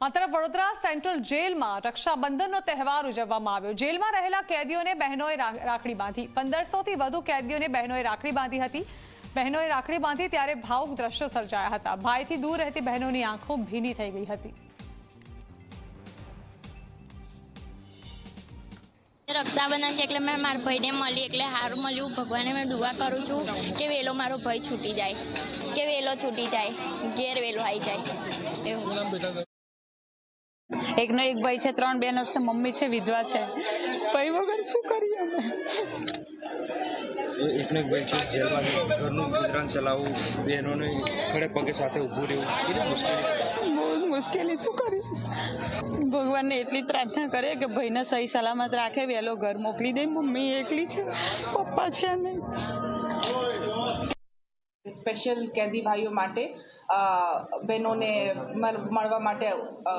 આ વડોદરા સેન્ટ્રલ જેલમાં રક્ષાબંધનનો તહેવાર ઉજવવામાં આવ્યો. જેલમાં રહેલા કેદીઓને બહેનોએ રાખડી બાંધી. પંદરસોથી વધુ કેદીઓને બહેનોએ રાખડી બાંધી હતી. બહેનોએ રાખડી બાંધી ત્યારે ભાવુક દ્રશ્યો સર્જાયા હતા. ભાઈથી દૂર રહેતી બહેનોની આંખો ભીની થઈ ગઈ હતી. રક્ષાબંધન છે એટલે મેં મારા ભાઈને મળી, એટલે સારું મળ્યું. ભગવાને મેં દુઆ કરું છું કે વેલો મારો ભાઈ છૂટી જાય. કે વેલો છૂટી જાય. ઘેર વેલો આવી જાય. એવું. એકનો એક ભાઈ છે ત્રણ બહેનો છે મમ્મી છે વિધવા છે. ભાઈ વગર શું કરીએ અમે? એકનો એક ભાઈ છે જેલમાં ઘરનું ગુજરાન ચલાવવું બહેનોને ખડે પગે સાથે ઊભું રહેવું કેટલી મુશ્કેલી બહુ મુશ્કેલી શું કરીશ? ભગવાનને એટલી પ્રાર્થના કરે કે ભાઈને સહી સલામત રાખે વહેલો ઘર મોકલી દે. મમ્મી એકલી છે પપ્પા છે નહીં. સ્પેશિયલ કેદી ભાઈઓ માટે બહેનોને મળ- મળવા માટે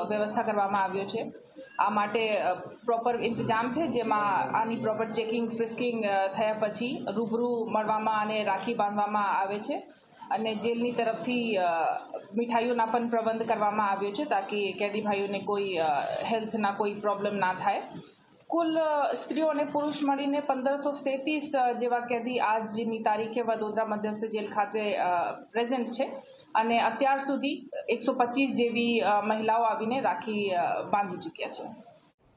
વ્યવસ્થા કરવામાં આવ્યો છે. આ માટે પ્રોપર ઇંતજામ છે, જેમાં આની પ્રોપર ચેકિંગ ફ્રિસ્કિંગ થયા પછી રૂબરૂ મળવામાં અને રાખી બાંધવામાં આવે છે. અને જેલની તરફથી મીઠાઈઓના પણ પ્રબંધ કરવામાં આવ્યો છે, તાકી કેદી ભાઈઓને કોઈ હેલ્થના કોઈ પ્રોબ્લેમ ના થાય. કુલ સ્ત્રીઓ અને પુરુષ મળીને પંદરસો સેતીસ જેવા કેદી આજની તારીખે વડોદરા મધ્યસ્થ જેલ ખાતે પ્રેઝન્ટ છે. અને અત્યાર સુધી એકસો પચીસ જેવી મહિલાઓ આવીને રાખી બાંધી ચૂક્યા છે.